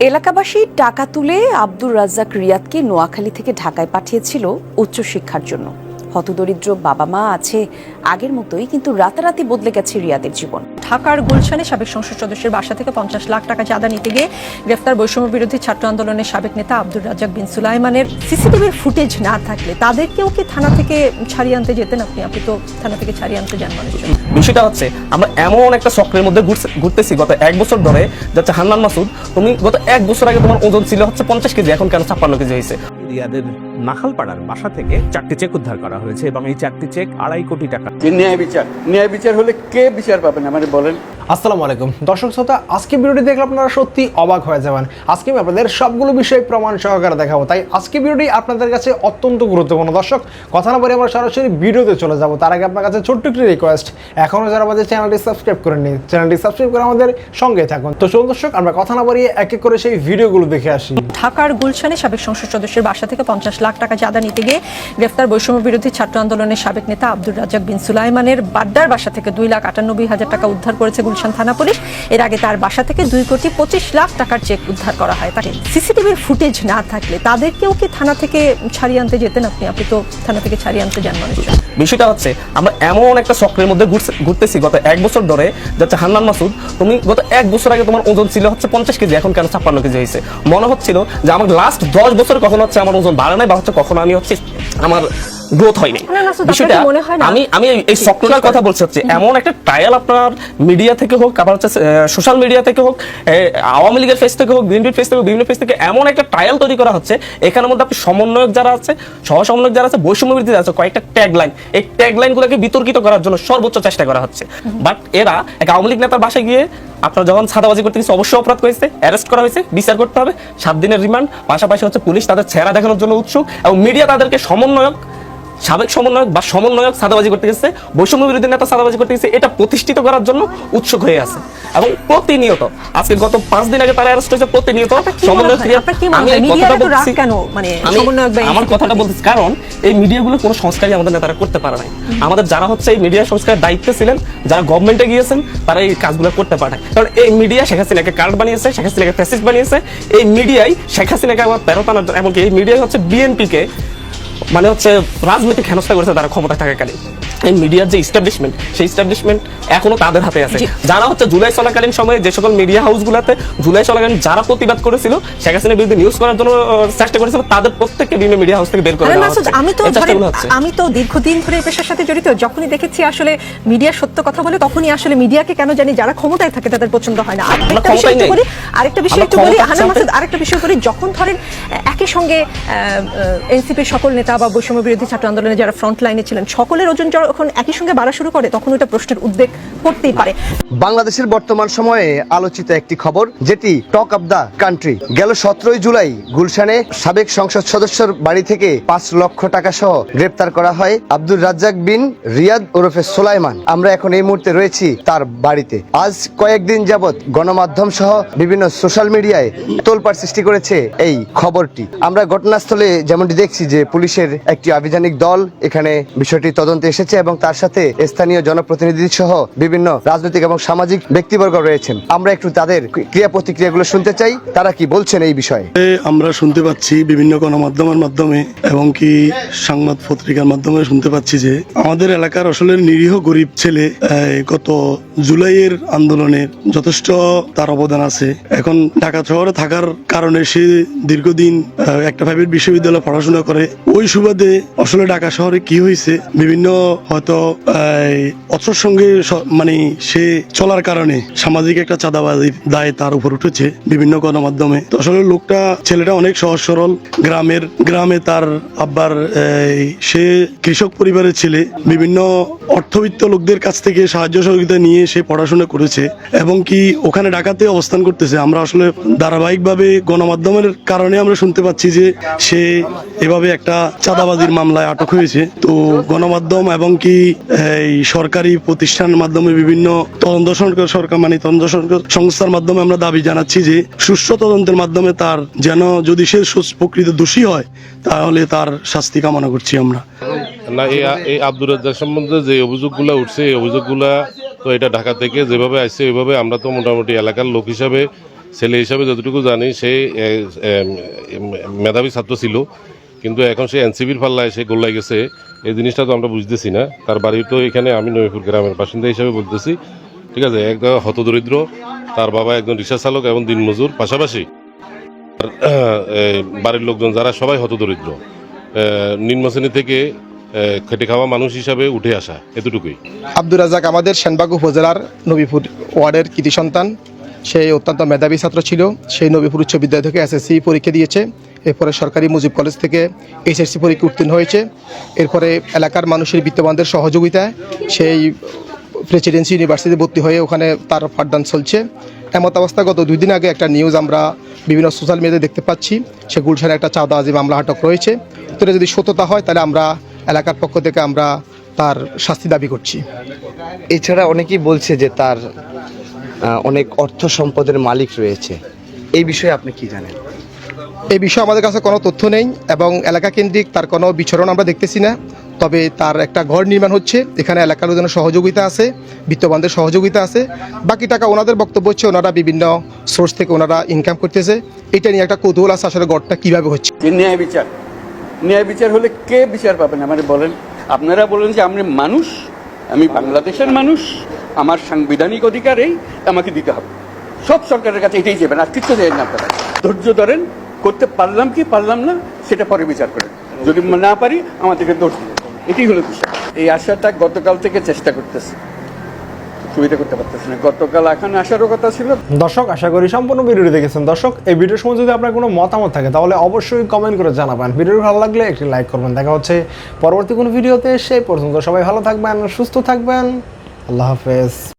এলাকাবাসী টাকা তুলে আব্দুর রাজ্জাক রিয়াদকে নোয়াখালী থেকে ঢাকায় পাঠিয়েছিল উচ্চশিক্ষার জন্য। হতদরিদ্র বাবা মা আছে আগের মতোই কিন্তু রাতারাতি বদলে গেছে রিয়াদের জীবন। ঢাকার গুলশানে সাবেক সংসদ সদস্যের বাসা থেকে পঞ্চাশ লাখ টাকা চাঁদা নিতে গিয়ে গ্রেফতার বৈষম্য বিরোধী ছাত্র আন্দোলনের সাবেক নেতা আব্দুর রাজ্জাক বিন সুলাইমানের সিসিটিভির ফুটেজ না থাকলে তাদেরকেও কি থানা থেকে ছাড়িয়ে আনতে যেতেন? আপনি আপনি তো থানা থেকে ছাড়িয়ে আনতে যান মানুষজন। বিষয়টা হচ্ছে আমরা এমন একটা চক্রের মধ্যে ঘুরতেছি। গত এক বছর ধরে যাচ্ছে হান্নান মাসুদ তুমি গত এক বছর আগে তোমার ওজন ছিল হচ্ছে পঞ্চাশ কেজি এখন কেন ছাপ্পান্ন কেজি হয়েছে? রিয়াদের নাখালপাড়ার বাসা থেকে চারটি চেক উদ্ধার করা হয়েছে এবং এই চারটি চেক আড়াই কোটি টাকা ন্যায় বিচার। ন্যায় বিচার হলে কে বিচার পাবেন আমাদের বলেন। আসসালামু আলাইকুম। দর্শক শ্রোতা, আজকে ভিডিওটি দেখলে আপনারা সত্যি অবাক হয়ে যাবেন। আজকে আমি আপনাদের সবগুলো বিষয় প্রমাণ সহকারে দেখাবো। তাই আজকে ভিডিওটি আপনাদের কাছে অত্যন্ত গুরুত্বপূর্ণ। দর্শক, কথা না বলে আমরা সরাসরি ভিডিওতে চলে যাব। তার আগে আপনার কাছে ছোট্ট একটি রিকোয়েস্ট এখনও যারা আমাদের চ্যানেলটি সাবস্ক্রাইব করেননি চ্যানেলটি সাবস্ক্রাইব করে আমাদের সঙ্গে থাকুন। তো চলুন দর্শক, আমরা কথা না বাড়িয়ে এক এক করে সেই ভিডিওগুলো দেখে আসি। ঢাকার গুলশানে সাবেক সংসদ সদস্যের বাসা থেকে পঞ্চাশ লাখ টাকা চাঁদা নিতে গিয়ে গ্রেফতার বৈষম্য বিরোধী ছাত্র আন্দোলনের সাবেক নেতা আব্দুর রাজ্জাক বিন সুলাইমানের বাড্ডার বাসা থেকে দুই লাখ আটানব্বই হাজার টাকা উদ্ধার করেছে গুলশান থানা পুলিশ। এর আগে তার বাসা থেকে দুই কোটি পঁচিশ লাখ টাকার চেক উদ্ধার করা হয় তাকে। সিসিটিভির ফুটেজ না থাকলে তাদেরকেও কি থানা থেকে ছাড়িয়ে আনতে যেতেন আপনি? আপনি তো থানা থেকে ছাড়িয়ে আনতে যান মানুষজন বিষয়টা হচ্ছে, আমরা এমন একটা চক্রের মধ্যে ঘুরতেছি, গত এক বছর ধরে যাচ্ছে হান্নান মাসুদ, তুমি গত এক বছর আগে তোমার ওজন ছিল হচ্ছে পঞ্চাশ কেজি, এখন কেন ছাপ্পান্ন কেজি হয়েছে? মনে হচ্ছিল যে আমার লাস্ট দশ বছর কখনো হচ্ছে আমার ওজন বাড়ে নাই, বা হচ্ছে কখনো আমি হচ্ছে আমার গ্রোথ হয়নি। বিষয়টা? আমি আমি এই- চক্রটার কথা বলছি হচ্ছে এমন একটা ট্রায়াল আপনার মিডিয়া থেকে হোক আবার হচ্ছে সোশ্যাল মিডিয়া থেকে হোক আওয়ামী লীগের ফেস থেকে হোক বিএনপির ফেস থেকে হোক, বিভিন্ন ফেস থেকে এমন একটা ট্রায়াল তৈরি করা হচ্ছে এখানের মধ্যে আপনি সমন্বয়ক যারা আছে সহ সমন্বয়ক যারা আছে বৈষম্য যারা আছে কয়েকটা ট্যাগ লাইন এই ট্যাগ লাইনগুলোকে বিতর্কিত করার জন্য সর্বোচ্চ চেষ্টা করা হচ্ছে। বাট এরা এক আওয়ামী লীগ নেতার বাসায় গিয়ে আপনার যখন ছাদাবাজি করতে গেছে অবশ্যই অপরাধ করেছে অ্যারেস্ট করা হয়েছে বিচার করতে হবে সাত দিনের রিমান্ড পাশাপাশি হচ্ছে পুলিশ তাদের ছেঁড়া দেখানোর জন্য উৎসুক এবং মিডিয়া তাদেরকে সমন্বয়ক সাবেক সমন্বয়ক বা সমন্বয়ক সাদাবাজি করতে গেছে বৈষম্য বিরোধী নেতা সাদাবাজি করতে গেছে এটা প্রতিষ্ঠিত করার জন্য উৎসুক হয়ে আছে। এবং প্রতিনিয়ত আজকে গত পাঁচ দিন আগে তারা অ্যারেস্ট হয়েছে প্রতিনিয়ত মনে সমন্বয়ক মনে আমার কথাটা বলতেছি কারণ এই মিডিয়াগুলো কোনো সংস্কারই আমাদের নেতারা করতে পারে নাই। আমাদের যারা হচ্ছে এই মিডিয়া সংস্কারের দায়িত্বে ছিলেন যারা গভর্নমেন্টে গিয়েছেন তারা এই কাজগুলো করতে পারে। কারণ এই মিডিয়া শেখ হাসিনাকে কার্ড বানিয়েছে শেখ হাসিনাকে ফ্যাসিস্ট বানিয়েছে এই মিডিয়াই শেখ হাসিনাকে আবার টানার জন্য- এমনকি এই মিডিয়াই হচ্ছে বিএনপিকে মানে হচ্ছে রাজনৈতিক হেনস্থা করেছে তারা ক্ষমতা থাকাকালীন এই মিডিয়ার যে ইস্টাবলিশমেন্ট সেই ইস্টাবলিশমেন্ট এখনও তাদের হাতে আছে। যারা হচ্ছে জুলাই চলাকালীন সময়ে যে সকল মিডিয়া হাউসগুলোতে জুলাই চলাকালীন যারা প্রতিবাদ করেছিল শেখ হাসিনার বিরুদ্ধে নিউজ করার জন্য চেষ্টা করেছিল তাদের প্রত্যেককে বিভিন্ন মিডিয়া হাউস থেকে বের করে আমি তো হচ্ছে। আমি তো দীর্ঘদিন ধরে এই পেশার সাথে জড়িত যখনই দেখেছি আসলে মিডিয়া সত্য কথা বলে তখনই আসলে মিডিয়াকে কেন জানি যারা ক্ষমতায় থাকে তাদের পছন্দ হয় না। আরেকটা বিষয় একটু বলি আরেকটা বিষয় একটু বলি হানা মাসুদ আরেকটা বিষয় বলি যখন ধরেন একই সঙ্গে এনসিপির সকল নেতা বা বৈষম্য বিরোধী ছাত্র আন্দোলনে যারা ফ্রন্ট লাইনে ছিলেন, সকলের ওজন যখন একই সঙ্গে বাড়া শুরু করে, তখন ওটা প্রশ্নের উদ্বেগ করতেই পারে। বাংলাদেশের বর্তমান সময়ে আলোচিত একটি খবর, যেটি টক অব দ্য কান্ট্রি গেল সতেরোই জুলাই গুলশানে সাবেক সংসদ সদস্যর বাড়ি থেকে পাঁচ লক্ষ টাকা সহ গ্রেপ্তার করা হয় আব্দুর রাজ্জাক বিন রিয়াদ ওরফে সোলাইমান। আমরা এখন এই মুহূর্তে রয়েছি তার বাড়িতে। আজ কয়েকদিন যাবৎ গণমাধ্যম সহ বিভিন্ন সোশ্যাল মিডিয়ায় তোলপাড় সৃষ্টি করেছে এই খবরটি। আমরা ঘটনাস্থলে যেমনটি দেখছি যে পুলিশের একটি আভিযানিক দল এখানে বিষয়টি তদন্তে এসেছে এবং তার সাথে স্থানীয় জনপ্রতিনিধি সহ বিভিন্ন রাজনৈতিক এবং সামাজিক ব্যক্তিবর্গ রয়েছেন। আমরা একটু তাদের ক্রিয়া প্রতিক্রিয়াগুলো শুনতে চাই। তারা কি বলছেন এই বিষয়ে? আমরা শুনতে পাচ্ছি বিভিন্ন গণমাধ্যমের মাধ্যমে এবং কি সংবাদ পত্রিকার মাধ্যমে শুনতে পাচ্ছি যে আমাদের এলাকার আসলে নিরীহ গরিব ছেলে গত জুলাইয়ের আন্দোলনের যথেষ্ট তার অবদান আছে। এখন ঢাকা শহরে থাকার কারণে সে দীর্ঘদিন একটা প্রাইভেট বিশ্ববিদ্যালয়ে পড়াশোনা করে। ওই সুবাদে আসলে ঢাকা শহরে কি হয়েছে? বিভিন্ন হয়তো অচর সঙ্গে মানে সে চলার কারণে সামাজিক একটা চাঁদাবাজির দায় তার উপর উঠেছে বিভিন্ন গণমাধ্যমে। তো আসলে লোকটা, ছেলেটা অনেক সহজ সরল। গ্রামের, গ্রামে তার আব্বার সে কৃষক পরিবারের ছেলে। বিভিন্ন অর্থবিত্ত লোকদের কাছ থেকে সাহায্য সহযোগিতা নিয়ে সে পড়াশোনা করেছে এবং কি ওখানে ঢাকাতে অবস্থান করতেছে। আমরা আসলে ধারাবাহিকভাবে গণমাধ্যমের কারণে আমরা শুনতে পাচ্ছি যে সে এভাবে একটা চাঁদাবাজির মামলায় আটক হয়েছে। তো গণমাধ্যম এবং কি, এই সরকারি প্রতিষ্ঠানের মাধ্যমে বিভিন্ন তদন্ত সরকার মানে তদন্ত সংস্থার মাধ্যমে আমরা দাবি জানাচ্ছি যে, সুষ্ঠু তদন্তের মাধ্যমে তার যেন যদি সে প্রকৃত দোষী হয়, তাহলে তার শাস্তি কামনা করছি আমরা। না, এই আব্দুর রাজ্জাক সম্বন্ধে যে অভিযোগগুলো উঠছে, এই অভিযোগগুলা তো এটা ঢাকা থেকে যেভাবে আসছে, ওইভাবে আমরা তো মোটামুটি এলাকার লোক হিসাবে, ছেলে হিসাবে যতটুকু জানি, সে মেধাবী ছাত্র ছিল। কিন্তু এখন সে এনসিবির পাল্লায় সে গোল্লায় গেছে, এই জিনিসটা তো আমরা বুঝতেছি না। তার বাড়ি তো এখানে আমি নবীপুর গ্রামের বাসিন্দা হিসাবে বলতেছি। ঠিক আছে একদম হতদরিদ্র তার বাবা একজন রিক্সা চালক এবং দিনমজুর পাশাপাশি। বাড়ির লোকজন যারা সবাই হতদরিদ্র নিম্ন শ্রেণি থেকে খেটে খাওয়া মানুষ হিসাবে উঠে আসা, এতটুকুই। আব্দুর রাজাক আমাদের সেনবাগ উপজেলার নবীপুর ওয়ার্ডের কৃতি সন্তান। সেই অত্যন্ত মেধাবী ছাত্র ছিল। সেই নবীপুর উচ্চ বিদ্যালয় থেকে এসএসসি পরীক্ষা দিয়েছে। এরপরে সরকারি মুজিব কলেজ থেকে এইচএসসি পরীক্ষা উত্তীর্ণ হয়েছে। এরপরে এলাকার মানুষের বিত্তবানদের সহযোগিতায় সেই প্রেসিডেন্সি ইউনিভার্সিটিতে ভর্তি হয়ে ওখানে তার পাঠদান চলছে। এমত অবস্থা গত দুই দিন আগে একটা নিউজ আমরা বিভিন্ন সোশ্যাল মিডিয়াতে দেখতে পাচ্ছি। সে গুলশানে একটা চাঁদা চাঁদাবাজি মামলা আটক রয়েছে। তো যদি সত্যতা হয়, তাহলে আমরা এলাকার পক্ষ থেকে আমরা তার শাস্তি দাবি করছি। এছাড়া অনেকেই বলছে যে তার অনেক অর্থ সম্পদের মালিক রয়েছে। এই বিষয়ে আপনি কি জানেন? এই বিষয়ে আমাদের কাছে কোনো তথ্য নেই এবং এলাকা কেন্দ্রিক তার কোনো বিচরণ আমরা দেখতেছি না। তবে তার একটা ঘর নির্মাণ হচ্ছে। এখানে এলাকার লোকজনের সহযোগিতা আছে, বিত্তবানদের সহযোগিতা আছে। বাকি টাকা ওনাদের বক্তব্য হচ্ছে ওনারা বিভিন্ন সোর্স থেকে ওনারা ইনকাম করতেছে। এটা নিয়ে একটা কৌতূহল আছে আসলে ঘরটা কীভাবে হচ্ছে। ন্যায় বিচার? ন্যায় বিচার হলে কে বিচার পাবেন আমার বলেন, আপনারা বলেন যে আমি মানুষ, আমি বাংলাদেশের মানুষ, আমার সাংবিধানিক অধিকার এই আমাকে দিতে হবে। সব সরকারের কাছে এটাই যাবেন আর কিচ্ছু দেবেন না আপনারা। ধৈর্য ধরেন করতে পারলাম কি পারলাম না, সেটা পরে বিচার করে। যদি না পারি, আমাদেরকে দোষ এটাই হলো বিষয়। এই আশাটা গতকাল থেকে চেষ্টা করতেছে। সুবিধা করতে পারতেছে না। গতকাল এখানে আসারও কথা ছিল। দর্শক, আশা করি সম্পূর্ণ ভিডিওটি দেখেছেন। দর্শক, এই ভিডিওর সময় যদি আপনার কোনো মতামত থাকে, তাহলে অবশ্যই কমেন্ট করে জানাবেন। ভিডিও ভালো লাগলে একটি লাইক করবেন। দেখা হচ্ছে পরবর্তী কোনো ভিডিওতে। সেই পর্যন্ত সবাই ভালো থাকবেন, সুস্থ থাকবেন। আল্লাহ হাফেজ।